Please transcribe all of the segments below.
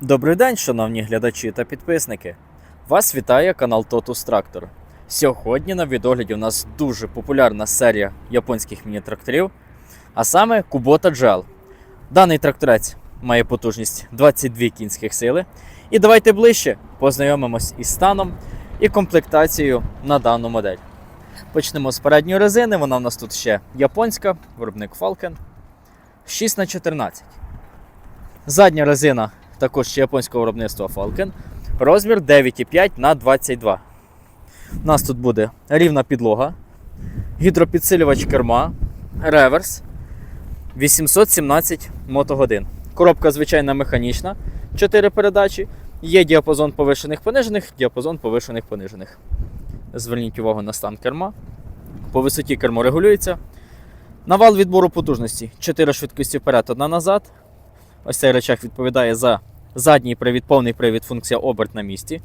Добрий день, шановні глядачі та підписники. Вас вітає канал Totus Tractor. Сьогодні на відогляді у нас дуже популярна серія японських міні-тракторів, а саме Kubota Gel. Даний тракторець має потужність 22 кінських сили. І давайте ближче познайомимось із станом і комплектацією на дану модель. Почнемо з передньої резини. Вона у нас тут ще японська, виробник Falcon 6х14. Задня резина також японського виробництва Falcon. Розмір 9,5 на 22. У нас тут буде рівна підлога, гідропідсилювач керма, реверс, 817 мотогодин. Коробка звичайна механічна, 4 передачі. Є діапазон повишених понижених, діапазон повишених понижених. Зверніть увагу на стан керма. По висоті кермо регулюється. Навал відбору потужності 4 швидкості вперед, одна назад. Ось цей речах відповідає за задній привід, повний привід, функція оберт на місці,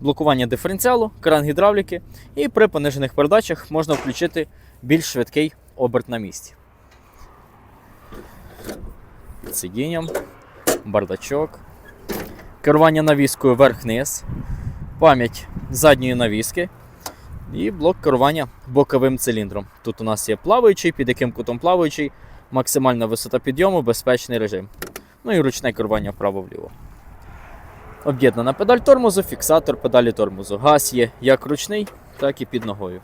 блокування диференціалу, кран гідравліки, і при понижених передачах можна включити більш швидкий оберт на місці. Сидінням, бардачок, керування навіскою вверх-вниз, пам'ять задньої навіски і блок керування боковим циліндром. Тут у нас є плаваючий, під яким кутом плаваючий, максимальна висота підйому, безпечний режим. Ну і ручне керування вправо-вліво. Об'єднана педаль тормозу, фіксатор педалі тормозу. Газ є як ручний, так і під ногою.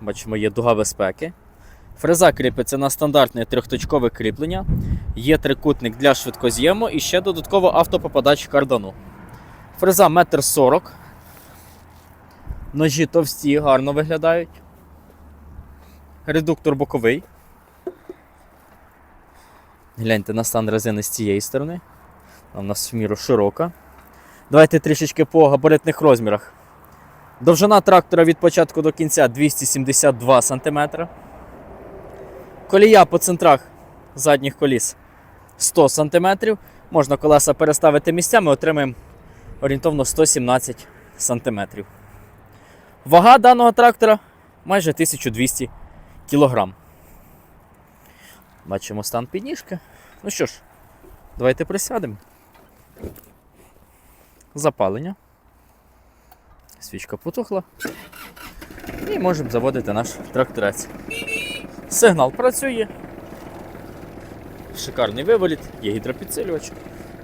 Бачимо, є дуга безпеки. Фреза кріпиться на стандартне трьохточкове кріплення. Є трикутник для швидкоз'єму і ще додатково автопопадач кардану. Фреза 1,40 м. Ножі товсті, гарно виглядають. Редуктор боковий. Гляньте на стан резини з цієї сторони. Вона у нас в міру широка. Давайте трішечки по габаритних розмірах. Довжина трактора від початку до кінця 272 см. Колія по центрах задніх коліс 100 см. Можна колеса переставити місцями, отримаємо орієнтовно 117 см. Вага даного трактора майже 1200 кг. Бачимо стан підніжки. Ну що ж, давайте присядемо. Запалення. Свічка потухла. І можемо заводити наш тракторець. Сигнал працює. Шикарний виволіт, є гідропідсилювач,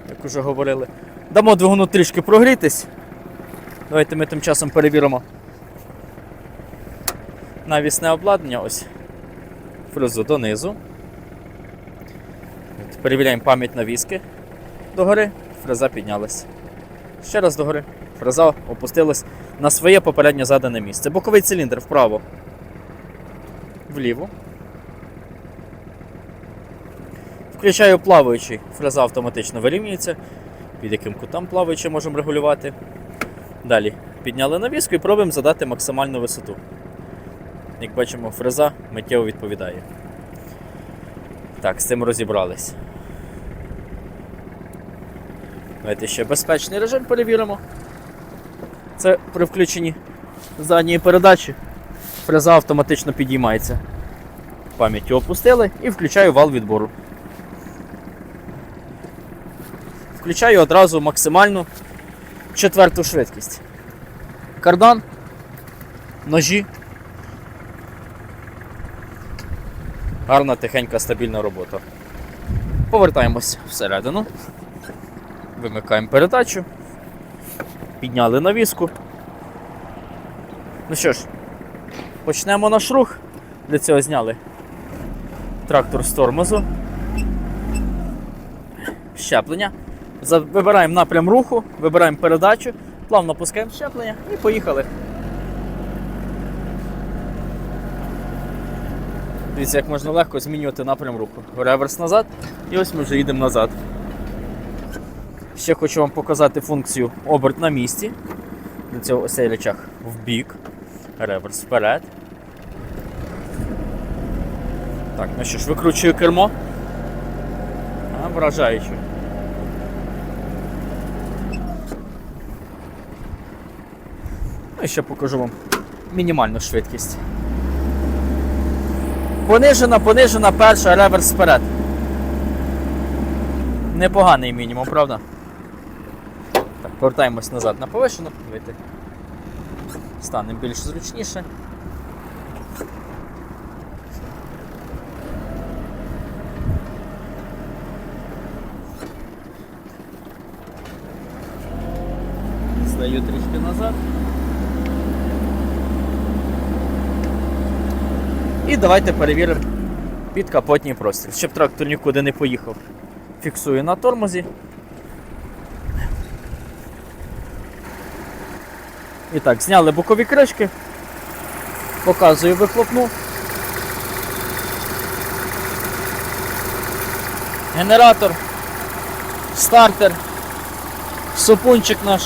як уже говорили. Дамо двигуну трішки прогрітись. Давайте ми тим часом перевіримо навісне обладнання. Ось фрезу донизу. Перевіряємо пам'ять навіски догори, фреза піднялась. Ще раз догори. Фреза опустилась на своє попередньо задане місце. Боковий циліндр вправо. Вліво. Включаю плаваючий, фреза автоматично вирівнюється. Під яким кутом плаваючий можемо регулювати. Далі підняли навіску і пробуємо задати максимальну висоту. Як бачимо, фреза миттєво відповідає. Так, з цим розібрались. Давайте ще безпечний режим перевіримо. Це при включенні задньої передачі. Фреза автоматично підіймається. Пам'яттю опустили і включаю вал відбору. Включаю одразу максимальну четверту швидкість. Кардан, ножі. Гарна, тихенька, стабільна робота. Повертаємось всередину. Вимикаємо передачу. Підняли навіску. Ну що ж, почнемо наш рух. Для цього зняли трактор з тормозу. Щеплення. Вибираємо напрям руху, вибираємо передачу, плавно пускаємо щеплення і поїхали. Дивіться, як можна легко змінювати напрям руху. Реверс назад, і ось ми вже їдемо назад. Ще хочу вам показати функцію оберт на місці. Для цього ось цей речах в бік, реверс вперед. Так, ну що ж, викручую кермо. А. Ну і ще покажу вам мінімальну швидкість. Понижена, понижена перша, реверс вперед. Непоганий мінімум, правда? Так, повертаємось назад на повишену. Давайте. Станемо більш зручніше. Здаю трішки назад. І давайте перевіримо підкапотній простір, щоб трактор нікуди не поїхав. Фіксую на тормозі. І так, зняли бокові кришки. Показую вихлопну. Генератор, стартер, сопунчик наш.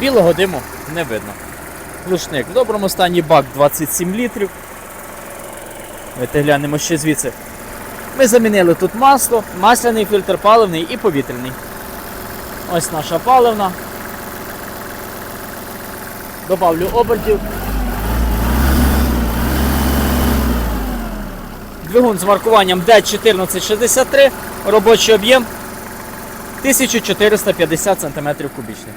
Білого диму не видно. Глушник в доброму стані бак 27 літрів. Давайте глянемо ще звідси. Ми замінили тут масло, масляний фільтр паливний і повітряний. Ось наша паливна. Добавлю обертів. Двигун з маркуванням D1463, робочий об'єм 1450 см кубічних.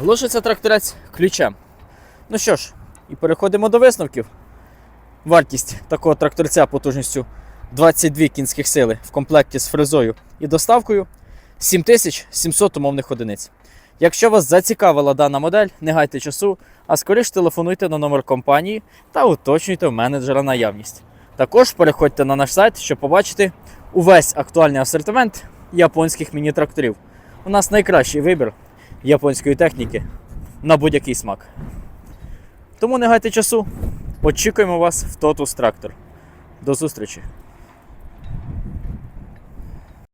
Глушиться тракторець ключем. Ну що ж, і переходимо до висновків. Вартість такого тракторця потужністю 22 кінських сили в комплекті з фрезою і доставкою 7700 умовних одиниць. Якщо вас зацікавила дана модель, не гайте часу, а скоріш телефонуйте на номер компанії та уточнюйте в менеджера наявність. Також переходьте на наш сайт, щоб побачити увесь актуальний асортимент японських міні-тракторів. У нас найкращий вибір японської техніки на будь-який смак. Тому не гайте часу. Очікуємо вас в Totus Tractor. До зустрічі!